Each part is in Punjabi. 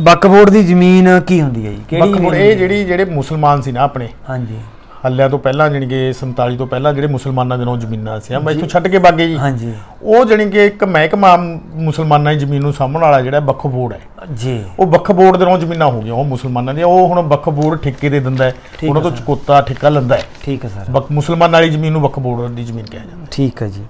ਬੱਕਬੋਰਡ ਦੀ ਜ਼ਮੀਨ ਕੀ ਹੁੰਦੀ ਹੈ ਜੀ? ਕਿਹੜੀ ਜ਼ਮੀਨ ਇਹ ਜਿਹੜੀ ਜਿਹੜੇ ਮੁਸਲਮਾਨ ਸੀ ਨਾ ਆਪਣੇ ਹਾਂਜੀ। ਹੱਲਿਆਂ ਤੋਂ ਪਹਿਲਾਂ ਜਾਣੀ ਕਿ 47 ਤੋਂ ਪਹਿਲਾਂ ਜਿਹੜੇ ਮੁਸਲਮਾਨਾਂ ਦੇ ਨਾਂ ਜ਼ਮੀਨਾਂ ਸੀ। ਮੈਂ ਇੱਥੋਂ ਛੱਡ ਕੇ ਬਾਗੇ ਜੀ। ਹਾਂਜੀ। ਉਹ ਜਾਣੀ ਕਿ ਇੱਕ ਮਹਿਕਮਾ ਮੁਸਲਮਾਨਾਂ ਦੀ ਜ਼ਮੀਨ ਨੂੰ ਸਾਂਭਣ ਵਾਲਾ ਜਿਹੜਾ ਬੱਖ ਬੋਰਡ ਹੈ। ਜੀ। ਉਹ ਬੱਖ ਬੋਰਡ ਦੇ ਨਾਂ ਜ਼ਮੀਨਾਂ ਹੋ ਗਈਆਂ ਉਹ ਮੁਸਲਮਾਨਾਂ ਦੀਆਂ। ਉਹ ਹੁਣ ਬੱਖ ਬੋਰਡ ਠੇਕੇ ਦੇ ਦਿੰਦਾ ਹੈ। ਉਹਨਾਂ ਤੋਂ ਚਕੋਤਾ ਠੇਕਾ ਲੈਂਦਾ ਹੈ। ਠੀਕ ਹੈ ਸਰ। ਮੁਸਲਮਾਨਾਂ ਵਾਲੀ ਜ਼ਮੀਨ ਨੂੰ ਬੱਖ ਬੋਰਡ ਦੀ ਜ਼ਮੀਨ ਕਿਹਾ ਜਾਂਦਾ ਠੀਕ ਹੈ ਜੀ।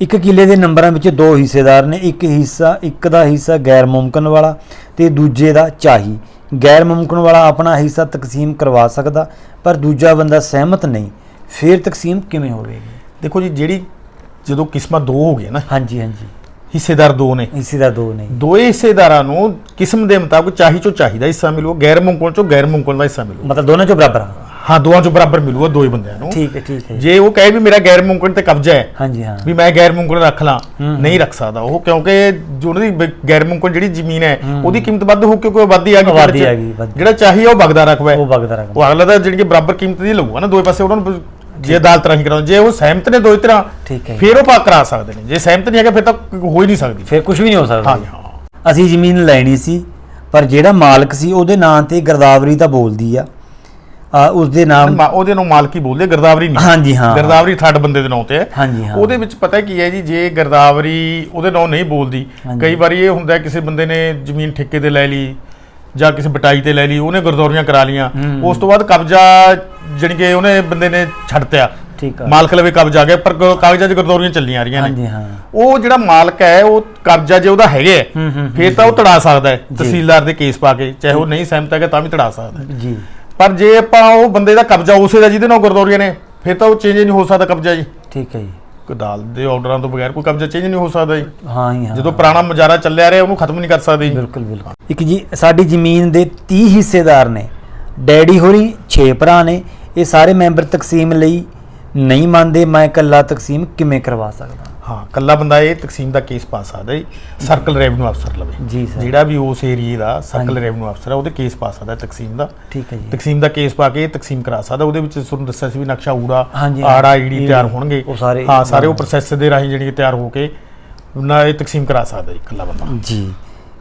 ਇੱਕ ਕਿੱਲੇ ਦੇ ਨੰਬਰਾਂ ਵਿੱਚ ਦੋ ਹਿੱਸੇਦਾਰ ਨੇ ਇੱਕ ਹਿੱਸਾ ਇੱਕ ਦਾ ਹਿੱਸਾ ਗੈਰ ਮੁਮਕਨ ਵਾਲਾ ਤੇ ਦੂਜੇ ਦਾ ਚਾਹੀ। ਗੈਰ ਮੁਮਕਨ ਵਾਲਾ ਆਪਣਾ ਹਿੱਸਾ ਤਕਸੀਮ ਕਰਵਾ ਸਕਦਾ ਪਰ ਦੂਜਾ ਬੰਦਾ ਸਹਿਮਤ ਨਹੀਂ। ਫਿਰ ਤਕਸੀਮ ਕਿਵੇਂ ਹੋਵੇਗੀ? ਦੇਖੋ ਜੀ ਜਿਹੜੀ ਜਦੋਂ ਕਿਸਮਾਂ ਦੋ ਹੋ ਗਈਆਂ ਨਾ। ਹਾਂਜੀ ਹਾਂਜੀ। ਹਿੱਸੇਦਾਰ ਦੋ ਨੇ। ਹਿੱਸੇਦਾਰ ਦੋ ਨਹੀਂ ਦੋਏ ਹਿੱਸੇਦਾਰਾਂ ਨੂੰ ਕਿਸਮ ਦੇ ਮੁਤਾਬਕ ਚਾਹੀ ਚੋਂ ਚਾਹੀਦਾ ਹਿੱਸਾ ਮਿਲੂਗਾ ਗੈਰ ਮੁਮਕਨ ਚੋਂ ਗੈਰ ਮੁਮਕਨ ਦਾ ਹਿੱਸਾ ਮਿਲੂਗਾ। ਮਤਲਬ ਦੋਨਾਂ ਚੋਂ ਬਰਾਬਰ ਆ। ਹਾਂ ਦੋਵਾਂ ਚੋਂ ਬਰਾਬਰ ਮਿਲੂਗਾ ਦੋਏ ਬੰਦਿਆਂ ਨੂੰ। ਠੀਕ ਹੈ ਠੀਕ ਹੈ। ਜੇ ਉਹ ਕਹੇ ਵੀ ਮੇਰਾ ਗੈਰ ਮੁਮਕਨ ਤੇ ਕਬਜ਼ਾ ਹੈ ਹਾਂਜੀ ਹਾਂ। ਵੀ ਮੈਂ ਗੈਰ ਮੁਮਕਨ ਰੱਖ ਲਾਂ। ਨਹੀਂ ਰੱਖ ਸਕਦਾ ਉਹ ਕਿਉਂਕਿ ਜੋ ਉਹਨਾਂ ਦੀ ਗੈਰ ਮੁਮਕਨ ਜਿਹੜੀ ਜ਼ਮੀਨ ਹੈ ਉਹਦੀ ਕੀਮਤ ਵੱਧ ਹੋ ਕਿਉਂਕਿ ਉਹ ਵੱਧਦੀ ਆ ਗਈ ਵੱਧਦੀ। ਆ ਗਈ। ਜਿਹੜਾ ਚਾਹੀਏ ਉਹ ਬਗਦਾ ਰਕਬਾ ਹੈ ਉਹ ਬਗਦਾ ਰਕਮ ਉਹ ਅਗਲਾ ਤਾਂ ਜਿਹੜੀ ਕਿ ਬਰਾਬਰ ਕੀਮਤ ਦੀ ਲਊਗਾ ਨਾ ਦੋਏ ਪਾਸੇ ਉਹਨਾਂ ਨੂੰ ਜੇ ਅਦਾਲਤ ਰਾਹੀਂ ਕਰਾਉਂ ਜੇ ਉਹ ਸਹਿਮਤ ਨੇ ਦੋਏ ਤਰ੍ਹਾਂ ਠੀਕ ਹੈ ਫਿਰ ਉਹ ਪਾ ਕਰਾ ਸਕਦੇ ਨੇ। ਜੇ ਸਹਿਮਤ ਨਹੀਂ ਹੈਗਾ ਫਿਰ ਤਾਂ ਹੋ ਹੀ ਨਹੀਂ ਸਕਦੀ। ਫਿਰ ਕੁਝ ਵੀ ਨਹੀਂ ਹੋ ਸਕਦਾ। ਹਾਂ ਹਾਂ। ਅਸੀਂ ਜ਼ਮੀਨ ਲੈਣੀ ਸੀ ਪਰ ਜਿਹੜਾ ਮਾਲਕ ਸੀ ਉਹਦੇ ਨਾਂ ਤੇ ਗਰਦਾਵਰੀ ਤਾਂ ਬੋਲਦੀ ਆ। ਉਸ ਦੇ ਨਾਮ ਉਹਦੇ ਨੂੰ ਮਾਲਕੀ ਬੋਲਦੇ ਗਰਦਾਵਰੀ ਨਹੀਂ। ਹਾਂਜੀ ਹਾਂ। ਗਰਦਾਵਰੀ ਥਰਡ ਬੰਦੇ ਦੇ ਨਾਂ ਤੇ ਹੈ। ਹਾਂਜੀ ਹਾਂ। ਉਹਦੇ ਵਿੱਚ ਪਤਾ ਕੀ ਹੈ ਜੀ ਜੇ ਗਰਦਾਵਰੀ ਉਹਦੇ ਨਾਂ ਨਹੀਂ ਬੋਲਦੀ। ਕਈ ਵਾਰੀ ਇਹ ਹੁੰਦਾ ਕਿਸੇ ਬੰਦੇ ਨੇ ਜ਼ਮੀਨ ਠੇਕੇ ਤੇ ਲੈ ਲਈ ਜਾਂ ਕਿਸੇ ਬਟਾਈ ਤੇ ਲੈ ਲਈ ਉਹਨੇ ਗਰਦੌਰੀਆਂ ਕਰਾ ਲੀਆਂ। ਉਸ ਤੋਂ ਬਾਅਦ ਕਬਜ਼ਾ ਜਾਣੀ ਕਿ ਉਹਨੇ ਬੰਦੇ ਨੇ ਛੱਡਤਿਆ। ਠੀਕ ਆ। ਮਾਲਕ ਲਵੇ ਕਬਜ਼ਾ ਆ ਗਿਆ ਪਰ ਕਾਗਜ਼ਾਂ 'ਚ ਗਰਦੌਰੀਆਂ ਚੱਲੀਆਂ ਆ ਰਹੀਆਂ ਨੇ। ਹਾਂਜੀ ਹਾਂ। ਉਹ ਜਿਹੜਾ ਮਾਲਕ ਹੈ ਉਹ ਕਬਜ਼ਾ ਜੇ ਉਹਦਾ ਹੈਗਾ ਫਿਰ ਤਾਂ ਉਹ ਤੜਾ ਸਕਦਾ ਹੈ ਤਹਿਸੀਲਦਾਰ ਦੇ ਕੇਸ ਪਾ ਕੇ ਚਾਹੇ ਉਹ ਨਹੀਂ ਸਹਿਮਤ ਹੈਗਾ ਤਾਂ ਵੀ ਤੜਾ ਸਕਦਾ ਹੈ। ਜੀ। ਪਰ ਜੇ ਆਪਾਂ ਉਹ ਬੰਦੇ ਦਾ ਕਬਜ਼ਾ ਉਸੇ ਦਾ ਜਿਹਦੇ ਨਾਲ ਗਰਦੌਰੀਆਂ ਨੇ ਫਿਰ ਤਾਂ ਉਹ ਚੇਂਜ ਨਹੀਂ ਹੋ ਸਕਦਾ ਕਬਜ਼ਾ ਜੀ। ਠੀਕ ਹੈ ਜੀ। ਕੋਈ ਅਦਾਲਤ ਦੇ ਆਰਡਰਾਂ ਤੋਂ ਬਗੈਰ ਕੋਈ ਕਬਜ਼ਾ ਚੇਂਜ ਨਹੀਂ ਹੋ ਸਕਦਾ ਜੀ। ਹਾਂ ਹੀ ਹਾਂ। ਜਦੋਂ ਪੁਰਾਣਾ ਮਜਾਰਾ ਚੱਲਿਆ ਰਿਹਾ ਉਹਨੂੰ ਖਤਮ ਨਹੀਂ ਕਰ ਸਕਦੇ ਜੀ। ਬਿਲਕੁਲ ਬਿਲਕੁਲ। ਇੱਕ ਜੀ ਸਾਡੀ ਜ਼ਮੀਨ ਦੇ 30 ਹਿੱਸੇਦਾਰ ਨੇ। ਡੈਡੀ ਹੋਰੀ 6 ਭਰਾ ਨੇ। ਇਹ ਸਾਰੇ ਮੈਂਬਰ ਤਕਸੀਮ ਲਈ ਨਹੀਂ ਮੰਨਦੇ ਮੈਂ ਇਕੱਲਾ ਤਕਸੀਮ ਕਿਵੇਂ ਕਰਵਾ ਸਕਦਾ? ਹਾਂ ਕੱਲਾ ਬੰਦਾ ਇਹ ਤਕਸੀਮ ਦਾ ਕੇਸ ਪਾ ਸਕਦਾ ਜੀ ਸਰਕਲ ਰੈਵਨਿਊ ਅਫਸਰ ਲਵੇ। ਜੀ ਸਰ ਜਿਹੜਾ ਵੀ ਉਸ ਏਰੀਏ ਦਾ ਸਰਕਲ। ਰੈਵਨਿਊ ਅਫਸਰ ਹੈ ਉਹਦੇ ਕੇਸ ਪਾ ਸਕਦਾ ਤਕਸੀਮ ਦਾ। ਠੀਕ ਹੈ ਜੀ। ਤਕਸੀਮ ਦਾ ਕੇਸ ਪਾ ਕੇ ਇਹ ਤਕਸੀਮ ਕਰਾ ਸਕਦਾ ਉਹਦੇ ਵਿੱਚ ਤੁਹਾਨੂੰ ਦੱਸਿਆ ਸੀ ਵੀ ਨਕਸ਼ਾ ਊੜਾ ਆੜਾ। ਈੜੀ ਤਿਆਰ ਹੋਣਗੇ। ਉਹ ਸਾਰੇ- ਹਾਂ ਸਾਰੇ ਉਹ ਪ੍ਰੋਸੈਸ ਦੇ ਰਾਹੀਂ ਜਿਹੜੀ ਤਿਆਰ ਹੋ ਕੇ ਨਾ ਇਹ ਤਕਸੀਮ ਕਰਾ ਸਕਦਾ ਜੀ ਇਕੱਲਾ ਬੰਦਾ। ਜੀ।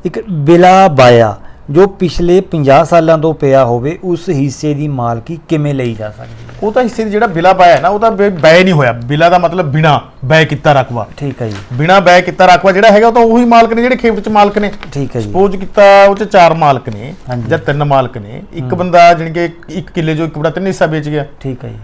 ਇੱਕ ਬਿਲਾ ਬਾਇਆ ਜੋ ਪਿਛਲੇ 50 ਸਾਲਾਂ ਤੋਂ ਪਿਆ ਹੋਵੇ ਉਸ ਹਿੱਸੇ ਦੀ ਮਾਲਕੀ ਕਿਵੇਂ ਲਈ ਜਾ ਸਕਦੀ ਹੈ? ਉਹ ਤਾਂ ਹਿੱਸੇ ਜਿਹੜਾ ਬਿਲਾ ਪਾਇਆ ਨਾ ਉਹ ਤਾਂ ਬੈ ਨਹੀਂ ਹੋਇਆ। ਬਿਲਾ ਦਾ ਮਤਲਬ ਬਿਨਾ ਬੈ ਕੀਤਾ ਰਕਬਾ। ਠੀਕ ਹੈ ਜੀ। ਬਿਨਾ ਬੈ ਕੀਤਾ ਰਕਬਾ ਜਿਹੜਾ ਹੈਗਾ ਉਹ ਤਾਂ ਉਹੀ ਮਾਲਕ ਨੇ ਜਿਹੜੇ ਖੇਤ 'ਚ ਮਾਲਕ ਨੇ। ਠੀਕ ਹੈ ਜੀ। ਸਪੋਜ਼ ਕੀਤਾ ਉਹ 'ਚ ਚਾਰ ਮਾਲਕ ਨੇ। ਜਾਂ ਤਿੰਨ ਮਾਲਕ ਨੇ। ਇੱਕ ਬੰਦਾ ਜਾਣੀ ਕਿ ਇੱਕ ਕਿੱਲੇ ਜੋ ਇੱਕ ਬੜਾ ਤਿੰਨ ਹਿੱਸਾ ਵੇਚ ਗਿਆ। ਠੀਕ ਹੈ ਜੀ।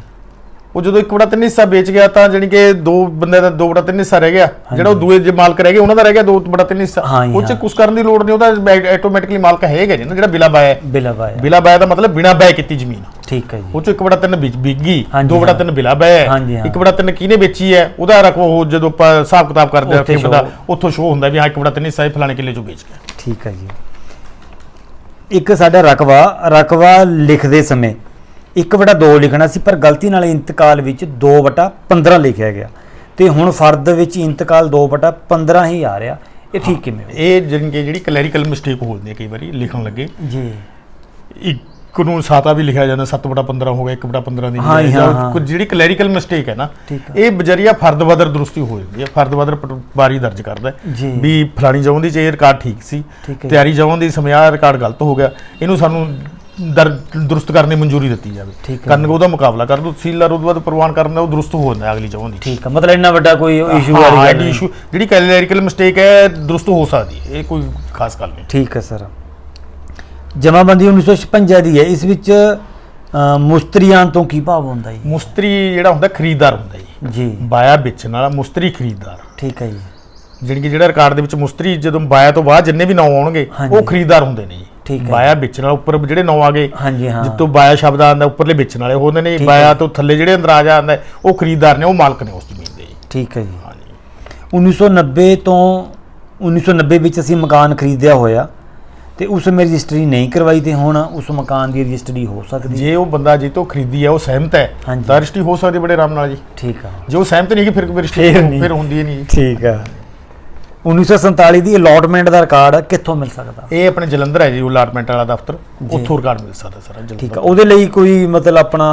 ਉਹ ਜਦੋਂ ਇੱਕ ਬੜਾ ਤਿੰਨ ਹਿੱਸਾ ਵੇਚ ਗਿਆ ਤਾਂ ਜਾਣੀ ਕਿ ਦੋ ਬੰਦੇ ਦਾ ਦੋ ਬੜਾ ਤਿੰਨ ਹਿੱਸਾ ਰਹਿ ਗਿਆ। ਜਿਹੜਾ ਉਹ ਦੂਏ ਜੇ ਮਾਲਕ ਰਹਿ ਗਏ ਉਹਨਾਂ ਦਾ ਰਹਿ ਗਿਆ ਦੋ ਬੜਾ ਤਿੰਨ ਹਿੱਸਾ। ਹਾਂਜੀ, ਉਹ 'ਚ। ਕੁਛ ਕਰਨ ਦੀ ਲੋੜ ਨਹੀਂ ਉਹਦਾ ਆਟੋਮੈਟਿਕਲੀ ਮਾਲਕ ਹੈਗਾ ਜੀ ਨਾ ਜਿਹੜਾ ਬਿਲਾ ਬਾਇਆ। ਬਿਲਾ ਬਾਇਆ। ਬਿਲਾ ਬਾਇਆ ਦਾ ਮਤਲਬ ਬਿਨਾ ਬੈ ਕੀਤੀ ਜ਼ਮੀਨ। ਠੀਕ ਹੈ ਜੀ। ਉਹ 'ਚ ਇੱਕ ਬੜਾ ਤਿੰਨ ਵਿਕ ਵਿਕ ਗਈ ਹਾਂਜੀ, ਦੋ ਬੜਾ ਹਾਂ। ਤਿੰਨ ਬਿਲਾ ਬਾਇਆ। ਹਾਂਜੀ, ਹਾਂ। ਇੱਕ ਬੜਾ ਤਿੰਨ ਕਿਹਨੇ ਵੇਚੀ ਹੈ? ਉਹਦਾ ਰਕਬਾ ਉਹ ਜਦੋਂ ਆਪਾਂ ਹਿਸਾਬ ਕਿਤਾਬ ਕਰਦੇ ਆ ਉੱਥੇ ਖੇਤ ਦਾ ਉੱਥੋਂ ਸ਼ੋ ਹੁੰਦਾ ਵੀ ਹਾਂ ਇੱਕ ਬੜਾ ਤਿੰਨ ਹਿੱਸਾ ਇਹ ਫਲਾਣੇ ਕਿੱਲੇ 'ਚੋਂ ਵੇਚ ਗਿਆ। ਠੀਕ ਹੈ ਜੀ। ਇੱਕ ਸਾਡਾ ਰਕਵਾ ਰਕਵਾ ਲਿਖਦੇ ਸਮੇਂ 1 ਬਟਾ 2 ਲਿਖਣਾ ਸੀ ਪਰ ਗਲਤੀ ਨਾਲ ਇੰਤਕਾਲ ਵਿੱਚ 2 ਬਟਾ 15 ਲਿਖਿਆ ਗਿਆ ਤੇ ਹੁਣ ਫਰਦ ਵਿੱਚ ਇੰਤਕਾਲ 2 ਬਟਾ 15 ਹੀ ਆ ਰਿਹਾ ਇਹ ਠੀਕ ਕਿਵੇਂ ਇਹ ਕਿ ਜਿਹੜੀ ਕਲੈਰੀਕਲ ਮਿਸਟੇਕ ਹੋ ਜਾਂਦੀ ਹੈ ਕਈ ਵਾਰੀ ਲਿਖਣ ਲੱਗੇ ਜੀ ਇੱਕ ਨੂੰ ਸਾਤਾ ਵੀ ਲਿਖਿਆ ਜਾਂਦਾ 7 ਬਟਾ 15 ਹੋ ਗਿਆ 1 ਬਟਾ 15 ਦੀ ਜੀ, ਜਾਂ। ਕੁਝ ਜਿਹੜੀ ਕਲੈਰੀਕਲ ਮਿਸਟੇਕ ਹੈ ਨਾ। ਇਹ ਬਜਰੀਆ ਫਰਦ ਬਦਰ ਦਰੁਸਤੀ ਹੋ ਜਾਂਦੀ ਹੈ ਫਰਦ ਬਦਰ ਪਟਵਾਰੀ ਦਰਜ ਕਰਦਾ ਜੀ। ਵੀ ਫਲਾਣੀ ਜਗ੍ਹਾ ਦੀ ਇਹ ਰਿਕਾਰਡ ਠੀਕ ਸੀ। ਤਿਆਰੀ ਜਗ੍ਹਾ ਦੀ ਸਮੇਂ ਆਹ ਰਿਕਾਰਡ ਗਲਤ ਹੋ ਗਿਆ ਇਹਨੂੰ ਸਾਨੂੰ ਦਰ ਦਰੁਸਤ ਕਰਨ ਮਨਜ਼ੂਰੀ ਦਿੱਤੀ ਜਾਵੇ। ਠੀਕ ਹੈ। ਕਰਨ ਉਹਦਾ ਮੁਕਾਬਲਾ ਕਰ ਦੋ ਤਹਿਸੀਲਦਾਰ ਉਹਦੇ ਬਾਅਦ ਪ੍ਰਵਾਨ ਕਰਨ ਦਾ ਉਹ ਦਰੁਸਤ ਹੋ ਜਾਂਦਾ ਅਗਲੀ ਜਗ੍ਹਾ ਦੀ ਠੀਕ ਹੈ ਮਤਲਬ ਇੰਨਾ ਵੱਡਾ ਕੋਈ ਇਸ਼ੂ ਵਾਲੀ ਗੱਲ ਨਹੀਂ। issue- ਜਿਹੜੀ ਕਲੈਰੀਕਲ ਮਿਸਟੇਕ ਹੈ ਦਰੁਸਤ ਹੋ ਸਕਦੀ ਹੈ ਇਹ ਕੋਈ ਖਾਸ ਗੱਲ ਨਹੀਂ। ਠੀਕ ਹੈ ਸਰ। ਜਮਾਬੰਦੀ 1956 ਦੀ ਹੈ ਇਸ ਵਿੱਚ ਅ, ਮੁਸਤਰੀਆਂ ਤੋਂ ਕੀ ਭਾਵ ਹੁੰਦਾ ਜੀ? ਮੁਸਤਰੀ ਜਿਹੜਾ ਹੁੰਦਾ ਖਰੀਦਦਾਰ ਹੁੰਦਾ ਜੀ। ਜੀ। ਬਾਇਆ ਵੇਚਣ ਵਾਲਾ ਮੁਸਤਰੀ ਖਰੀਦਦਾਰ। ਠੀਕ ਹੈ ਜੀ। ਜਿਹੜੀ ਕਿ ਜਿਹੜਾ ਰਿਕਾਰਡ ਦੇ ਵਿੱਚ ਮੁਸਤਰੀ ਜਦੋਂ ਬਾਇਆ ਤੋਂ ਬਾਅਦ ਜਿੰਨੇ ਵੀ ਨਾਂ ਆਉਣਗੇ ਹਾਂਜੀ। ਉਹ ਖਰੀਦਦਾਰ ਹੁੰਦੇ ਨੇ ਜੀ। ਠੀਕ ਹੈ। ਬਾਇਆ ਵੇਚਣ ਵਾਲਾ ਉੱਪਰ ਜਿਹੜੇ ਨਾਂ ਆ ਗਏ ਹਾਂਜੀ ਹਾਂ। ਜਿੱਤੋਂ ਬਾਇਆ ਸ਼ਬਦ ਆਉਂਦਾ ਉੱਪਰਲੇ ਵੇਚਣ ਵਾਲੇ ਹੁੰਦੇ ਨੇ ਬਾਇਆ। ਤੋਂ ਥੱਲੇ ਜਿਹੜੇ ਅੰਦਰ ਆ ਜਾਂਦਾ ਹੈ, ਉਹ ਖਰੀਦਦਾਰ ਨੇ ਉਹ ਮਾਲਕ ਨੇ ਉਸ ਜ਼ਮੀਨ ਦੇ। ਠੀਕ ਹੈ ਜੀ। ਹਾਂਜੀ। 1990 ਤੋਂ 1990 ਵਿੱਚ ਅਸੀਂ ਮਕਾਨ ਖਰੀਦਿਆ ਹੋਇਆ ਤੇ ਉਸ ਸਮੇਂ ਰਜਿਸਟਰੀ ਨਹੀਂ ਕਰਵਾਈ ਤੇ ਹੁਣ ਉਸ ਮਕਾਨ ਦੀ ਰਜਿਸਟਰੀ ਹੋ ਸਕਦੀ ਜੇ ਉਹ ਬੰਦਾ ਜੇ ਤੋਂ ਖਰੀਦੀ ਹੈ ਉਹ ਸਹਿਮਤ ਹੈ। ਤਾਂ ਰਜਿਸਟਰੀ ਹੋ ਸਕਦੀ ਬੜੇ ਆਰਾਮ ਨਾਲ ਜੀ। ਠੀਕ ਆ। ਜੇ ਉਹ ਸਹਿਮਤ ਨਹੀਂ ਕਿ ਫਿਰ ਰਜਿਸਟਰੀ ਫਿਰ ਹੁੰਦੀ ਨਹੀਂ ਠੀਕ ਆ। 1947 ਦੀ ਅਲਾਟਮੈਂਟ ਦਾ ਰਿਕਾਰਡ ਕਿੱਥੋਂ ਮਿਲ ਸਕਦਾ? ਇਹ ਆਪਣੇ ਜਲੰਧਰ ਹੈ ਜੀ ਅਲਾਟਮੈਂਟ ਵਾਲਾ ਦਫ਼ਤਰ। ਉੱਥੋਂ ਰਿਕਾਰਡ ਮਿਲ ਸਕਦਾ ਸਰ ਜਲੰਧਰ ਠੀਕ ਆ ਉਹਦੇ ਲਈ ਕੋਈ ਮਤਲਬ ਆਪਣਾ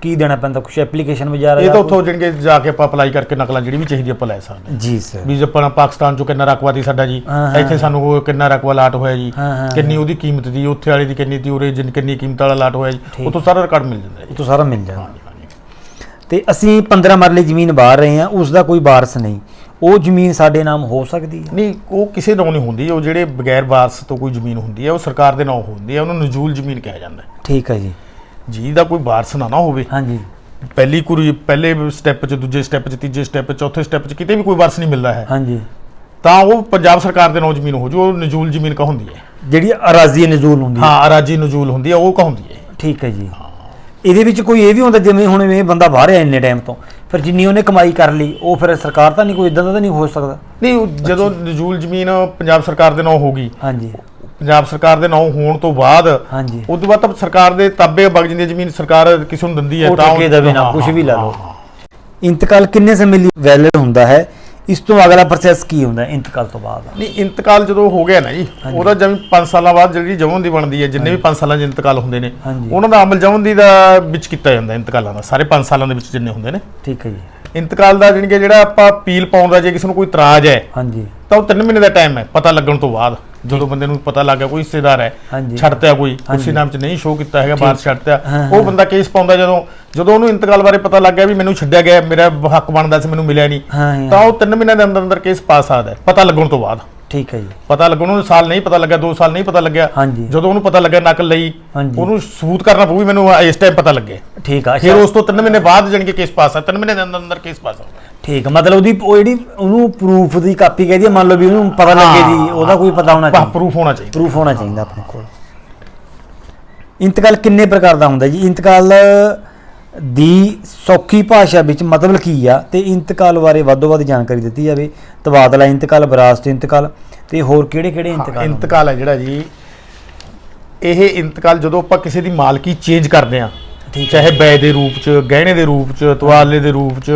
ਕੀ ਦੇਣਾ ਪੈਂਦਾ ਕੁਝ ਐਪਲੀਕੇਸ਼ਨ ਵਗੈਰਾ ਇਹ ਤਾਂ ਉੱਥੋਂ ਕਿ ਜਾ ਕੇ ਆਪਾਂ ਅਪਲਾਈ ਕਰਕੇ ਨਕਲਾਂ ਜਿਹੜੀ ਵੀ ਚਾਹੀਦੀ ਆਪਾਂ ਲੈ ਸਕਦੇ ਜੀ ਸਰ ਵੀ ਜੇ ਆਪਣਾ ਪਾਕਿਸਤਾਨ ਚੋਂ ਕਿੰਨਾ ਰਕਬਾ ਦੀ ਸਾਡਾ ਜੀ ਇੱਥੇ ਸਾਨੂੰ ਕਿੰਨਾ ਰਕਬਾ ਲਾਟ ਹੋਇਆ ਜੀ ਕਿੰਨੀ ਉਹਦੀ ਕੀਮਤ ਦੀ ਉੱਥੇ ਵਾਲੇ ਦੀ ਕਿੰਨੀ ਤੀ ਉਰੇ ਜਿੰਨ ਕਿੰਨੀ ਕੀਮਤ ਵਾਲਾ ਲਾਟ ਹੋਇਆ ਜੀ। ਉੱਥੋਂ ਸਾਰਾ ਰਿਕਾਰਡ ਮਿਲ ਜਾਂਦਾ ਤੋਂ ਸਾਰਾ ਮਿਲ ਜਾਂਦਾ। ਤੇ ਅਸੀਂ 15 ਮਰਲੇ ਜ਼ਮੀਨ ਬਾਹਰ ਰਹੇ ਹਾਂ ਉਸ ਦਾ ਕੋਈ ਵਾਰਸ ਨਹੀਂ। ਉਹ ਜ਼ਮੀਨ ਸਾਡੇ ਨਾਮ ਹੋ ਸਕਦੀ ਹੈ ਨਹੀਂ ਉਹ ਕਿਸੇ ਨਾਂ ਨਹੀਂ ਹੁੰਦੀ ਉਹ ਜਿਹੜੇ ਬਗੈਰ ਵਾਰਸ ਤੋਂ ਕੋਈ ਜ਼ਮੀਨ ਹੁੰਦੀ ਹੈ ਉਹ ਸਰਕਾਰ ਦੇ ਨਾਂ ਹੁੰਦੀ ਹੈ ਉਹਨੂੰ ਨਜ਼ੂਲ ਜ਼ਮੀਨ ਕਿਹਾ ਜਾਂਦਾ ਹੈ। ਠੀਕ ਹੈ ਜੀ। ਜੀ ਦਾ ਕੋਈ ਵਾਰਸ ਨਾ ਨਾ ਹੋਵੇ। ਹਾਂਜੀ। ਪਹਿਲੀ ਕੁਰੀ ਪਹਿਲੇ ਸਟੈਪ 'ਚ ਦੂਜੇ ਸਟੈਪ 'ਚ ਤੀਜੇ ਸਟੈਪ 'ਚ ਚੌਥੇ ਸਟੈਪ 'ਚ ਕਿਤੇ ਵੀ ਕੋਈ ਵਾਰਸ ਨਹੀਂ ਮਿਲਦਾ ਹੈ। ਹਾਂਜੀ। ਤਾਂ ਉਹ ਪੰਜਾਬ ਸਰਕਾਰ ਦੇ ਨਾਂ ਜ਼ਮੀਨ ਹੋ ਜੂ ਉਹ ਨਜ਼ੂਲ ਜ਼ਮੀਨ ਕਹਾਉਂਦੀ ਹੈ। ਜਿਹੜੀ ਅਰਾਜ਼ੀ ਨਜ਼ੂਲ ਹੁੰਦੀ ਹੈ। ਹਾਂ ਅਰਾਜੀ ਨਜ਼ੂਲ ਹੁੰਦੀ ਹੈ ਉਹ ਕਹਾਉਂਦੀ ਹੈ। ਠੀਕ ਹੈ ਜੀ। ਇਹਦੇ ਵਿੱਚ ਕੋਈ ਇਹ ਵੀ ਹੁੰਦਾ ਜਿਵੇਂ ਹੁਣ ਇਹ ਬੰਦਾ ਬਾਹਰ ਹੈ ਇੰਨੇ ਟਾਈਮ ਤੋਂ ਫਿਰ ਜਿੰਨੀ ਉਹਨੇ ਕਮਾਈ ਕਰ ਲਈ ਉਹ ਫਿਰ ਸਰਕਾਰ ਤਾਂ ਨਹੀਂ ਕੋਈ ਇਦਾਂ ਦਾ ਤਾਂ ਨਹੀਂ ਹੋ ਸਕਦਾ। ਨਹੀਂ ਉਹ ਜਦੋਂ ਨਜ਼ੂਲ ਜ਼ਮੀਨ ਪੰਜਾਬ ਸਰਕਾਰ ਦੇ ਨਾਂ ਹੋਗੀ ਹਾਂਜੀ। ਪੰਜਾਬ ਸਰਕਾਰ ਦੇ ਨਾਂ ਹੋਣ ਤੋਂ ਬਾਅਦ ਹਾਂਜੀ। ਉਸ ਤੋਂ ਬਾਅਦ ਤਾਂ ਸਰਕਾਰ ਦੇ ਤਾਬੇ ਵਗ ਜਾਂਦੀ ਹੈ ਜ਼ਮੀਨ ਸਰਕਾਰ ਕਿਸੇ ਨੂੰ ਦਿੰਦੀ ਹੈ ਉਹ ਤਾਂ ਨਾ ਹਾਂ, ਕੁਝ ਵੀ ਲਾ ਲਓ। ਹਾਂ, ਇੰਤਕਾਲ ਕਿੰਨੇ ਸਮੇਂ ਲਈ ਵੈਲਿਡ ਹੁੰਦਾ ਹੈ? ਇਸ ਤੋਂ ਅਗਲਾ ਪ੍ਰੋਸੈਸ ਕੀ ਹੁੰਦਾ ਇੰਤਕਾਲ ਤੋਂ ਬਾਅਦ? ਨਹੀਂ ਇੰਤਕਾਲ ਜਦੋਂ ਹੋ ਗਿਆ ਨਾ ਜੀ ਉਹਦਾ ਜਿਵੇਂ 5 ਸਾਲਾਂ ਬਾਅਦ ਜਿਹੜੀ ਜਮਨ ਦੀ ਬਣਦੀ ਹੈ ਜਿੰਨੇ ਵੀ 5 ਸਾਲਾਂ 'ਚ ਇੰਤਕਾਲ ਹੁੰਦੇ ਨੇ। ਉਹਨਾਂ ਦਾ ਅਮਲ ਜਮਨ ਦੀ ਦਾ ਵਿੱਚ ਕੀਤਾ ਜਾਂਦਾ ਇੰਤਕਾਲਾਂ ਦਾ ਸਾਰੇ 5 ਸਾਲਾਂ ਦੇ ਵਿੱਚ ਜਿੰਨੇ ਹੁੰਦੇ ਨੇ। ਠੀਕ ਹੈ ਜੀ। ਇੰਤਕਾਲ ਦਾ ਕਿ ਜਿਹੜਾ ਆਪਾਂ ਅਪੀਲ ਪਾਉਣ ਦਾ ਜੇ ਕਿਸੇ ਨੂੰ ਕੋਈ ਇਤਰਾਜ਼ ਹੈ ਹਾਂਜੀ। ਤਾਂ ਉਹ 3 ਮਹੀਨੇ ਦਾ ਟਾਈਮ ਹੈ ਪਤਾ ਲੱਗਣ ਤੋਂ ਬਾਅਦ। ਜਦੋਂ ਬੰਦੇ ਨੂੰ ਪਤਾ ਲੱਗ ਗਿਆ ਕੋਈ ਹਿੱਸੇਦਾਰ ਹੈ ਹਾਂਜੀ। ਛੱਡਤਿਆ ਕੋਈ। ਉਸੇ ਨਾਮ 'ਚ ਨਹੀਂ ਸ਼ੋਅ ਕੀਤਾ ਹੈਗਾ ਬਾਹਰ ਛੱਡਤਿਆ ਉਹ ਬੰਦਾ ਕੇਸ ਪਾਉਂਦਾ ਜਦੋਂ ਜਦੋਂ ਉਹਨੂੰ ਇੰਤਕਾਲ ਬਾਰੇ ਪਤਾ ਲੱਗ ਗਿਆ ਵੀ ਮੈਨੂੰ ਛੱਡਿਆ ਗਿਆ ਮੇਰਾ ਹੱਕ ਬਣਦਾ ਸੀ ਮੈਨੂੰ ਮਿਲਿਆ ਨਹੀਂ ਹਾਂ ਹਾਂ, ਤਾਂ ਉਹ 3 ਮਹੀਨਿਆਂ ਦੇ ਅੰਦਰ ਅੰਦਰ ਕੇਸ ਪਾ ਸਕਦਾ ਹੈ ਪਤਾ ਲੱਗਣ ਤੋਂ ਬਾਅਦ। ਠੀਕ ਹੈ ਜੀ। ਪਤਾ ਲੱਗਣ ਨੂੰ ਸਾਲ ਨਹੀਂ ਪਤਾ ਲੱਗਿਆ 2 ਸਾਲ ਨਹੀਂ ਪਤਾ ਲੱਗਿਆ। ਹਾਂਜੀ। ਜਦੋਂ ਉਹਨੂੰ ਪਤਾ ਲੱਗਿਆ ਨਕਲ ਲਈ ਹਾਂਜੀ। ਉਹਨੂੰ ਸਬੂਤ ਕਰਨਾ ਪਊ ਵੀ ਮੈਨੂੰ ਇਸ ਟਾਈਮ ਪਤਾ ਲੱਗੇ ਠੀਕ ਆ ਫਿਰ ਉਸ ਤੋਂ 3 ਮਹੀਨੇ ਬਾਅਦ ਜਾਣੀ ਕਿ ਕੇਸ ਪਾ ਸਕਦਾ 3 ਮਹੀਨੇ ਦੇ ਅੰਦਰ ਅੰਦਰ ਕੇਸ ਪਾ ਸਕਦਾ ਠੀਕ ਆ, ਮਤਲਬ ਉਹਦੀ ਉਹ ਜਿਹੜੀ ਉਹਨੂੰ ਪ੍ਰੂਫ ਦੀ ਕਾਪੀ ਕਹਦੀ ਮੰਨ ਲਓ ਵੀ ਉਹਨੂੰ ਪਤਾ ਲੱਗੇ ਜੀ ਉਹਦਾ ਕੋਈ ਪਤਾ ਹੋਣਾ ਚਾਹੀਦਾ। ਪ੍ਰੂਫ ਹੋਣਾ ਚਾਹੀਦਾ। ਪ੍ਰੂਫ ਹੋਣਾ ਚਾਹੀਦਾ ਆਪਣੇ ਕੋਲ। ਇੰਤਕਾਲ ਕਿੰਨੇ ਪ੍ਰਕਾਰ ਦਾ ਹੁੰਦਾ ਜੀ? ਇੰਤਕਾਲ ਦੀ ਸੌਖੀ ਭਾਸ਼ਾ ਵਿੱਚ ਮਤਲਬ ਕੀ ਆ ਤੇ ਇੰਤਕਾਲ ਬਾਰੇ ਵੱਧੋ ਵੱਧ ਜਾਣਕਾਰੀ ਦਿੱਤੀ ਜਾਵੇ। ਤਬਾਦਲਾ ਇੰਤਕਾਲ ਵਿਰਾਸਤ ਇੰਤਕਾਲ ਤੇ ਹੋਰ ਕਿਹੜੇ ਕਿਹੜੇ ਹਾਂ, ਇੰਤਕਾਲ? ਇੰਤਕਾਲ ਹੈ ਜਿਹੜਾ ਜੀ। ਇਹ ਇੰਤਕਾਲ ਜਦੋਂ ਆਪਾਂ ਕਿਸੇ ਦੀ ਮਾਲਕੀ ਚੇਂਜ ਕਰਦੇ ਆ ਚਾਹੇ ਬੈ ਦੇ ਰੂਪ ਚ ਗਹਿਣੇ ਦੇ ਰੂਪ ਚ ਤਵਾਲੇ ਦੇ ਰੂਪ ਚ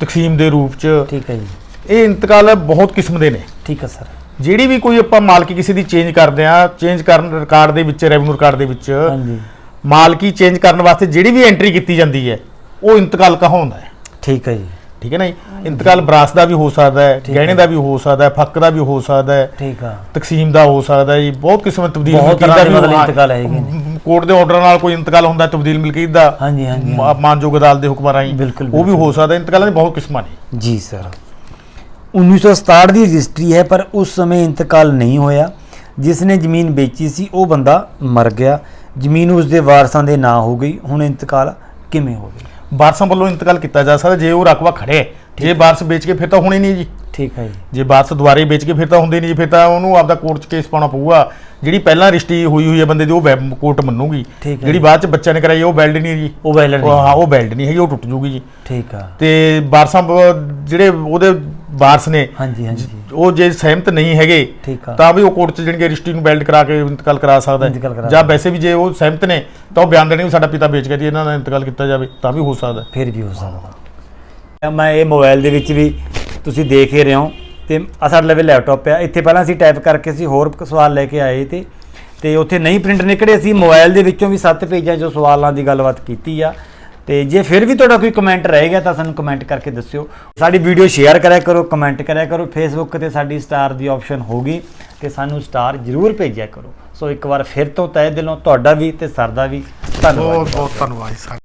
ਤਕਸੀਮ ਦੇ ਰੂਪ ਚ ਠੀਕ ਹੈ ਜੀ। ਇਹ ਇੰਤਕਾਲ ਬਹੁਤ ਕਿਸਮ ਦੇ ਨੇ। ਠੀਕ ਹੈ ਸਰ। ਜਿਹੜੀ ਵੀ ਕੋਈ ਆਪਾਂ ਮਾਲਕੀ ਕਿਸੇ ਦੀ ਚੇਂਜ ਕਰਦੇ ਆ ਚੇਂਜ ਕਰਨ ਰਿਕਾਰਡ ਦੇ ਵਿੱਚ ਰੈਵਨਿਊ ਰਿਕਾਰਡ ਦੇ ਵਿੱਚ ਹਾਂਜੀ। ਮਾਲਕੀ ਚੇਂਜ ਕਰਨ ਵਾਸਤੇ ਜਿਹੜੀ ਵੀ ਐਂਟਰੀ ਕੀਤੀ ਜਾਂਦੀ ਹੈ ਉਹ ਇੰਤਕਾਲ ਕਹਾਉਂਦਾ ਹੈ। ਠੀਕ ਹੈ ਜੀ। ਠੀਕ ਹੈ ਨਾ ਜੀ? ਇੰਤਕਾਲ ਵਿਰਾਸਤ ਦਾ ਵੀ ਹੋ ਸਕਦਾ ਹੈ ਗਹਿਣੇ। ਦਾ ਵੀ ਹੋ ਸਕਦਾ ਹੈ ਫੱਕ ਦਾ ਵੀ ਹੋ ਸਕਦਾ ਹੈ ਠੀਕ ਆ। ਤਕਸੀਮ ਦਾ ਹੋ ਸਕਦਾ ਹੈ ਜੀ ਬਹੁਤ ਕਿਸਮ ਤਬਦੀਲ ਬਹੁਤ ਤਰ੍ਹਾਂ ਦਾ ਦੇ ਹਾਂ, ਇੰਤਕਾਲ ਹੈਗੇ। ਕੋਰਟ ਦੇ ਆਰਡਰ ਨਾਲ ਕੋਈ ਇੰਤਕਾਲ ਹੁੰਦਾ ਤਬਦੀਲ ਮਿਲਕੀਤ ਦਾ। ਹਾਂਜੀ ਹਾਂਜੀ ਮਾਨਯੋਗ ਅਦਾਲਤ ਦੇ ਹੁਕਮਾਂ ਰਾਹੀਂ। ਉਹ ਵੀ ਹੋ ਸਕਦਾ ਇੰਤਕਾਲਾਂ ਦੀ ਬਹੁਤ ਕਿਸਮਾਂ ਨੇ। ਜੀ ਸਰ। 1967 ਦੀ ਰਜਿਸਟਰੀ ਹੈ ਪਰ ਉਸ ਸਮੇਂ ਇੰਤਕਾਲ ਨਹੀਂ ਹੋਇਆ। ਜਿਸ ਨੇ ਜ਼ਮੀਨ ਵੇਚੀ ਸੀ ਉਹ ਬੰਦਾ ਮਰ ਗਿਆ। ਜ਼ਮੀਨ ਉਸ ਦੇ ਵਾਰਸਾਂ ਦੇ ਨਾਂ ਹੋ ਗਈ। ਹੁਣ ਇੰਤਕਾਲ ਕਿਵੇਂ ਹੋ ਗਿਆ ਵਾਰਸਾਂ ਵੱਲੋਂ ਇੰਤਕਾਲ ਕੀਤਾ ਜਾ ਸਕਦਾ ਜੇ ਉਹ ਰਕਬਾ ਖੜੇ ਹੈ। ਜੇ ਵਾਰਸ ਵੇਚ ਕੇ ਫਿਰ ਤਾਂ ਹੋਣੀ ਨਹੀਂ ਜੀ। ਠੀਕ ਹੈ ਜੀ। ਜੇ ਵਾਰਸ ਦੁਬਾਰੇ ਵੇਚ ਕੇ ਫਿਰ ਤਾਂ ਹੁੰਦੇ ਨਹੀਂ ਜੀ ਫਿਰ ਤਾਂ ਉਹਨੂੰ ਆਪਦਾ ਕੋਰਟ 'ਚ ਕੇਸ ਪਾਉਣਾ ਪਊਗਾ। ਜਿਹੜੀ ਪਹਿਲਾਂ ਰਿਸ਼ਤੀ ਹੋਈ ਹੋਈ ਹੈ ਬੰਦੇ ਦੀ ਉਹ ਵੈ- ਕੋਰਟ ਮੰਨੂਗੀ। ਜਿਹੜੀ। ਬਾਅਦ 'ਚ ਬੱਚਾ ਨੇ ਕਰਾਈ ਉਹ ਵੈਲਿਡ ਨਹੀਂ ਜੀ। ਉਹ ਵੈਲਡ ਉਹ ਹਾਂ ਉਹ ਵੈਲਿਡ ਨਹੀਂ ਹੈਗੀ ਉਹ ਟੁੱਟ ਜੂਗੀ ਜੀ। ਠੀਕ ਆ। ਤੇ ਵਾਰਸਾਂ ਜਿਹੜੇ ਉਹਦੇ ਵਾਰਸ ਨੇ। ਹਾਂਜੀ ਹਾਂਜੀ। ਉਹ ਜੇ ਸਹਿਮਤ ਨਹੀਂ ਹੈਗੇ ਠੀਕ ਆ। ਤਾਂ ਵੀ ਉਹ ਕੋਰਟ 'ਚ ਜਿਹੜੀ ਰਜਿਸਟਰੀ ਨੂੰ ਵੈਲਿਡ ਕਰਾ ਕੇ ਇੰਤਕਾਲ ਕਰਾ ਸਕਦਾ ਇੰਤਕਾਲ ਕਰਾ ਹੈ ਜਾਂ ਵੈਸੇ ਵੀ ਜੇ ਉਹ ਸਹਿਮਤ ਨੇ ਤਾਂ ਉਹ ਬਿਆਨ ਦੇਣੇ ਵੀ ਸਾਡਾ ਪਿਤਾ ਵੇਚ ਗਿਆ ਜੀ ਇਹਨਾਂ ਦਾ ਇੰਤਕਾਲ ਕੀਤਾ ਜਾਵੇ ਤਾਂ ਵੀ ਹੋ ਸਕਦਾ ਹੈ। ਫਿਰ ਵੀ ਹੋ ਸਕਦਾ। ਮੈਂ ਇਹ ਮੋਬਾਈਲ ਦੇ ਵਿੱਚ ਵੀ ਤੁਸੀਂ ਦੇਖ ਹੀ ਰਹੇ ਹੋ ਤੇ ਆ ਸਾਡੇ ਲਵੇ ਲੈਪਟਾਪ ਆ ਇੱਥੇ ਪਹਿਲਾਂ ਅਸੀਂ ਟਾਈਪ ਕਰਕੇ ਅਸੀਂ ਹੋਰ ਕ- ਸਵਾਲ ਲੈ ਕੇ ਆਏ ਤੇ ਤੇ ਉੱਥੇ ਨਹੀਂ ਪ੍ਰਿੰਟ ਨਿਕਲੇ ਅਸੀਂ ਮੋਬਾਈਲ ਦੇ ਵਿੱਚੋਂ ਵੀ ਸੱਤ ਪੇਜਾਂ 'ਚੋਂ ਸਵਾਲਾਂ ਦੀ ਗੱਲਬਾਤ ਕੀਤੀ ਆ। ਤੇ ਜੇ ਫਿਰ ਵੀ ਤੁਹਾਡਾ ਕੋਈ ਕਮੈਂਟ ਰਹਿ ਗਿਆ ਤਾਂ ਸਾਨੂੰ ਕਮੈਂਟ ਕਰਕੇ ਦੱਸਿਓ। ਸਾਡੀ ਵੀਡੀਓ ਸ਼ੇਅਰ ਕਰਿਆ ਕਰੋ ਕਮੈਂਟ ਕਰਿਆ ਕਰੋ। ਫੇਸਬੁੱਕ ਤੇ ਸਾਡੀ ਸਟਾਰ ਦੀ ਆਪਸ਼ਨ ਹੋਗੀ ਤੇ ਸਾਨੂੰ ਸਟਾਰ ਜ਼ਰੂਰ ਭੇਜਿਆ ਕਰੋ। ਸੋ ਇੱਕ ਵਾਰ ਫਿਰ ਤੋਂ ਤਹਿ ਦਿਲੋਂ ਤੁਹਾਡਾ ਵੀ ਤੇ ਸਰਦਾ ਵੀ। ਧੰਨਵਾਦ। ਬਹੁਤ ਬਹੁਤ ਧੰਨਵਾਦ ਸਰ